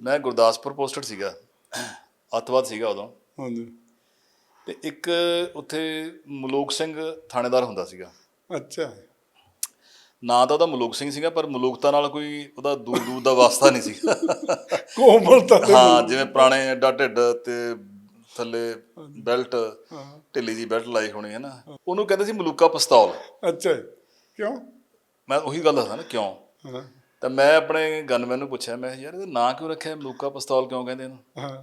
ਮੈਂ ਗੁਰਦਾਸਪੁਰ ਪੋਸਟਡ ਸੀਗਾ। ਅੱਤਵਾਦ ਸੀਗਾ ਉਦੋਂ। ਹਾਂਜੀ। ਤੇ ਇੱਕ ਉੱਥੇ ਮਲੂਕ ਸਿੰਘ ਥਾਣੇਦਾਰ ਹੁੰਦਾ ਸੀਗਾ। ਅੱਛਾ। ਨਾਂ ਤਾਂ ਉਹਦਾ ਮਲੂਕ ਸਿੰਘ ਸੀਗਾ ਪਰ ਮਲੂਕਤਾ ਨਾਲ ਕੋਈ ਉਹਦਾ ਦੂਰ ਦੂਰ ਦਾ ਵਾਸਤਾ ਨਹੀਂ ਸੀਗਾ ਕੋਮਲਤਾ ਹਾਂ ਜਿਵੇਂ ਪੁਰਾਣੇ ਐਡਾ ਢਿੱਡ ਤੇ ਥੱਲੇ ਬੈਲਟ ਢਿੱਲੀ ਜੀ ਬੈਲਟ ਲਾਈ ਹੋਣੀ ਹੈ ਨਾ। ਉਹਨੂੰ ਕਹਿੰਦੇ ਸੀ ਮਲੂਕਾ ਪਿਸਤੌਲ। ਅੱਛਾ। ਕਿਉਂ? ਮੈਂ ਉਹੀ ਗੱਲ ਦੱਸਦਾ ਨਾ ਕਿਉਂ? ਤਾਂ ਮੈਂ ਆਪਣੇ ਗਨਮੈਨ ਨੂੰ ਪੁੱਛਿਆ ਮੈਂ ਯਾਰ ਇਹਦਾ ਨਾਂ ਕਿਉਂ ਰੱਖਿਆ? ਮਲੂਕਾ ਪਿਸਤੌਲ ਕਿਉਂ ਕਹਿੰਦੇ ਇਹਨੂੰ?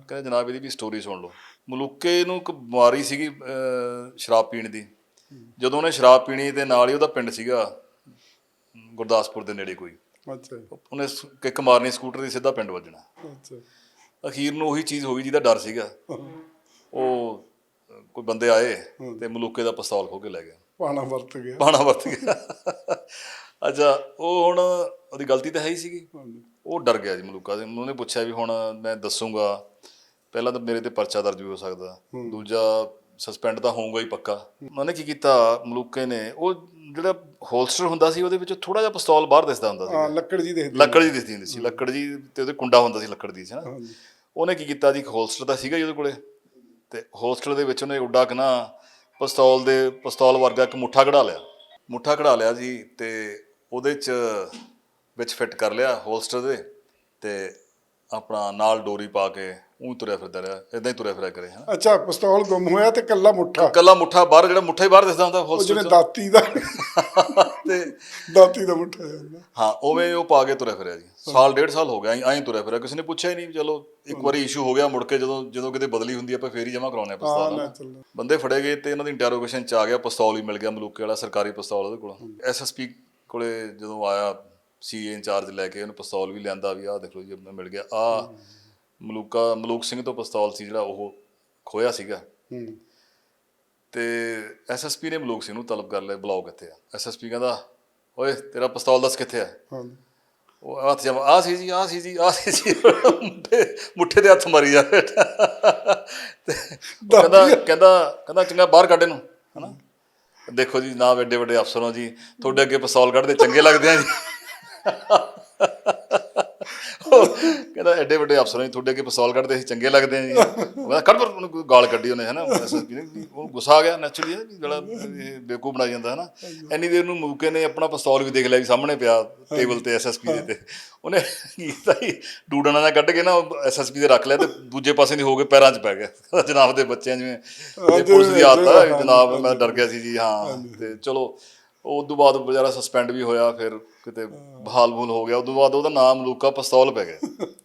ਕਹਿੰਦੇ ਜਨਾਬ ਇਹਦੀ ਵੀ ਸਟੋਰੀ ਸੁਣ ਲਓ। ਮਲੂਕੇ ਨੂੰ ਇੱਕ ਬਿਮਾਰੀ ਸੀਗੀ ਸ਼ਰਾਬ ਪੀਣ ਦੀ। ਜਦੋਂ ਉਹਨੇ ਸ਼ਰਾਬ ਪੀਣੀ ਤੇ ਨਾਲ ਹੀ ਉਹਦਾ ਪਿੰਡ ਸੀਗਾ ਗੁਰਦਾਸਪੁਰ ਦੇ ਨੇੜੇ ਕੋਈ। ਅੱਛਾ ਉਹਨੇ ਕਿੱਕ ਮਾਰਨੀ ਸਕੂਟਰ ਦੀ ਸਿੱਧਾ ਪਿੰਡ ਵੱਜਣਾ। ਅੱਛਾ ਅਖੀਰ ਨੂੰ ਉਹੀ ਚੀਜ਼ ਹੋ ਗਈ ਜਿਹਦਾ ਡਰ ਸੀਗਾ। ਉਹ ਕੋਈ ਬੰਦੇ ਆਏ ਤੇ ਮਲੂਕੇ ਦਾ ਪਿਸਤੌਲ ਖੋ ਕੇ ਲੈ ਗਏ ਪਾਣਾ ਵਰਤ ਗਿਆ। ਬਾਣਾ ਵਰਤ ਗਿਆ। ਅੱਛਾ ਉਹ ਹੁਣ ਉਹਦੀ ਗਲਤੀ ਤਾਂ ਹੈ ਹੀ ਸੀਗੀ। ਉਹ ਡਰ ਗਿਆ ਜੀ ਮਲੂਕਾ ਦੇ। ਉਹਨੇ ਪੁੱਛਿਆ ਵੀ ਹੁਣ ਮੈਂ ਦੱਸੂਗਾ ਪਹਿਲਾਂ ਤਾਂ ਮੇਰੇ ਤੇ ਪਰਚਾ ਦਰਜ ਵੀ ਹੋ ਸਕਦਾ। ਦੂਜਾ ਸਸਪੈਂਡ ਤਾਂ ਹੋਊਗਾ ਹੀ ਪੱਕਾ। ਉਹਨੇ ਕੀ ਕੀਤਾ? ਮਲੂਕੇ ਨੇ ਉਹ ਜਿਹੜਾ ਹੋਲਸਟਰ ਹੁੰਦਾ ਸੀ ਉਹਦੇ ਵਿੱਚ ਥੋੜਾ ਜਿਹਾ ਪਿਸਤੌਲ ਬਾਹਰ ਦਿਸਦਾ ਹੁੰਦਾ ਸੀ ਹਾਂ ਲੱਕੜ ਜੀ ਦੇਖਦੇ ਲੱਕੜ ਜੀ ਦਿਸਦੀ ਹੁੰਦੀ ਸੀ। ਲੱਕੜ ਜੀ ਤੇ ਉਹਦੇ ਕੁੰਡਾ ਹੁੰਦਾ ਸੀ ਲੱਕੜ ਦੀ ਸੀ ਨਾ। ਉਹਨੇ ਕੀ ਕੀਤਾ ਜੀ? ਇੱਕ ਹੋਲਸਟਰ ਤਾਂ ਸੀਗਾ ਜੀ ਉਹਦੇ ਕੋਲੇ। ਤੇ ਹੋਲਸਟਰ ਦੇ ਵਿੱਚ ਉਹਨੇ ਉੱਡਾ ਕਨਾ ਪਿਸਤੌਲ ਦੇ ਪਿਸਤੌਲ ਵਰਗਾ ਇੱਕ ਮੁੱਠਾ ਕਢਾ ਲਿਆ। ਮੁੱਠਾ ਕਢਾ ਲਿਆ ਜੀ ਤੇ ਉਹਦੇ ਚ ਵਿੱਚ ਫਿੱਟ ਕਰ ਲਿਆ ਹੋਲਸਟਰ ਦੇ ਤੇ ਆਪਣਾ ਨਾਲ ਡੋਰੀ ਪਾ ਕੇ ਉਹ ਤੁਰਿਆ ਫਿਰਦਾ ਰਿਹਾ ਇਦਾਂ ਹੀ ਤੁਰਿਆ ਫਿਰਿਆ ਕਰੇ ਹਨਾ। ਅੱਛਾ ਪਿਸਤੌਲ ਗੁੰਮ ਹੋਇਆ ਤੇ ਕੱਲਾ ਮੁੱਠਾ? ਕੱਲਾ ਮੁੱਠਾ ਬਾਹਰ ਜਿਹੜਾ ਮੁੱਠਾ ਹੀ ਬਾਹਰ ਦਿਸਦਾ ਹੁੰਦਾ ਉਹ ਹੋਲਸਟਰ ਜਿਵੇਂ ਚ। ਦਾਤੀ ਦਾ। ਤੇ ਦਾਤੀ ਦਾ ਮੁੱਠਾ ਜਾਂਦਾ। ਹਾਂ ਉਵੇਂ ਉਹ ਪਾ ਕੇ ਤੁਰਿਆ ਫਿਰਿਆ ਜੀ। ਸਾਲ ਡੇਢ ਸਾਲ ਹੋ ਗਿਆ ਐਂ ਐਂ ਤੁਰਿਆ ਫਿਰਿਆ। ਕਿਸੇ ਨੇ ਪੁੱਛਿਆ ਹੀ ਨਹੀਂ ਚਲੋ ਇੱਕ ਵਾਰੀ ਇਸ਼ੂ ਹੋ ਗਿਆ ਮੁੜ ਕੇ ਜਦੋਂ ਜਦੋਂ ਕਿਤੇ ਬਦਲੀ ਹੁੰਦੀ ਆਪਾਂ ਫੇਰ ਹੀ ਜਮ੍ਹਾਂ ਕਰਾਉਂਦੇ ਆ ਪਿਸਤੌਲ ਬੰਦੇ ਫੜੇ ਗਏ ਤੇ ਇਹਨਾਂ ਦੀ ਇੰਟਰੋਗੇਸ਼ਨ ਚ ਆ ਗਿਆ ਪਿਸਤੌਲ ਹੀ ਮਿਲ ਗਿਆ ਮਲੂਕੇ ਵਾਲਾ ਸਰਕਾਰੀ ਪਿਸਤੌਲ ਉਹਦੇ ਕੋਲ। ਐਸਐਸਪੀ ਕੋਲੇ ਜਦੋਂ ਆਇਆ ਸੀਏ ਇੰਚਾਰਜ ਲੈ ਕੇ ਉਹਨੂੰ ਪਿਸਤੌਲ ਵੀ ਲਿਆਂਦਾ ਵੀ ਆਹ ਦੇਖੋ ਜੀ ਮੈਨੂੰ ਮਿਲ ਗਿਆ। ਆ ਮਲੂਕਾ ਮਲੂਕ ਸਿੰਘ ਤੋਂ ਪਿਸਤੌਲ ਸੀ ਜਿਹੜਾ ਉਹ ਖੋਇਆ ਸੀਗਾ। ਹੂੰ। ਤੇ ਐਸਐਸਪੀ ਨੇ ਮਲੂਕ ਸਿੰਘ ਨੂੰ ਤਲਬ ਕਰ ਲਿਆ ਬੁਲਾਓ ਕਿੱਥੇ ਆ। ਐਸਐਸਪੀ ਕਹਿੰਦਾ ਓਏ ਤੇਰਾ ਪਿਸਤੌਲ ਦੱਸ ਕਿੱਥੇ ਆ? ਹਾਂ ਉਹ ਹੱਥ ਜਮ ਆ ਸੀ ਜੀ ਆ ਸੀ ਜੀ ਆ ਸੀ ਜੀ। ਮੁੱਠੇ ਦੇ ਹੱਥ ਮਾਰੀ ਜਾ ਤੇ ਕਹਿੰਦਾ ਕਹਿੰਦਾ ਕਹਿੰਦਾ ਚੰਗਾ ਬਾਹਰ ਕੱਢ ਇਹਨੂੰ। ਹਨਾ? ਦੇਖੋ ਜੀ ਨਾ ਵੱਡੇ ਵੱਡੇ ਅਫਸਰ ਜੀ ਤੁਹਾਡੇ ਅੱਗੇ ਪਿਸਤੌਲ ਕੱਢਦੇ ਚੰਗੇ ਲੱਗਦੇ ਆ ਜੀ। ਕਹਿੰਦਾ ਐਡੇ ਵੱਡੇ ਅਫਸਰ ਨੇ ਤੁਹਾਡੇ ਅੱਗੇ ਪਿਸਤੌਲ ਕੱਢਦੇ ਸੀ ਚੰਗੇ ਲੱਗਦੇ ਆ ਜੀ। ਉਹ ਕਹਿੰਦਾ ਕੱਢ ਪਰ ਉਹਨੂੰ ਗਾਲ ਕੱਢੀ ਉਹਨੇ ਹਨਾ। ਉਹਨੂੰ ਗੁੱਸਾ ਆ ਗਿਆ ਨੈਚੁਰਲੀ ਵੀ ਜਿਹੜਾ ਬੇਕੂ ਬਣਾ ਜਾਂਦਾ ਹਨਾ। ਇੰਨੀ ਦੇਰ ਨੂੰ ਮੂਕੇ ਨੇ ਆਪਣਾ ਪਿਸਤੌਲ ਵੀ ਦੇਖ ਲਿਆ ਵੀ ਸਾਹਮਣੇ ਪਿਆ ਟੇਬਲ ਤੇ ਐਸਐਸਪੀ ਦੇ ਤੇ। ਉਹਨੇ ਕੀਤਾ ਜੀ ਡੂਡਣਾ ਨਾਲ ਕੱਢ ਕੇ ਨਾ ਐਸਐਸਪੀ ਦੇ ਰੱਖ ਲਿਆ ਤੇ ਦੂਜੇ ਪਾਸੇ ਦੀ ਹੋ ਕੇ ਪੈਰਾਂ 'ਚ ਪੈ ਗਿਆ। ਜਨਾਬ ਦੇ ਬੱਚਿਆਂ ਜਿਵੇਂ ਪੁਲਿਸ ਦੀ ਆਦਤ ਆ ਜਨਾਬ ਮੈਂ ਡਰ ਗਿਆ ਸੀ ਜੀ ਹਾਂ ਤੇ ਚਲੋ ਉਹ ਤੋਂ ਬਾਅਦ ਵਿਚਾਰਾ ਸਸਪੈਂਡ ਵੀ ਹੋਇਆ, ਫਿਰ ਕਿਤੇ ਬਹਾਲ ਬੂਲ ਹੋ ਗਿਆ। ਉਦੋਂ ਬਾਅਦ ਉਹਦਾ ਨਾਮ ਲੂਕਾ ਪਿਸਤੌਲ ਪੈ ਗਿਆ।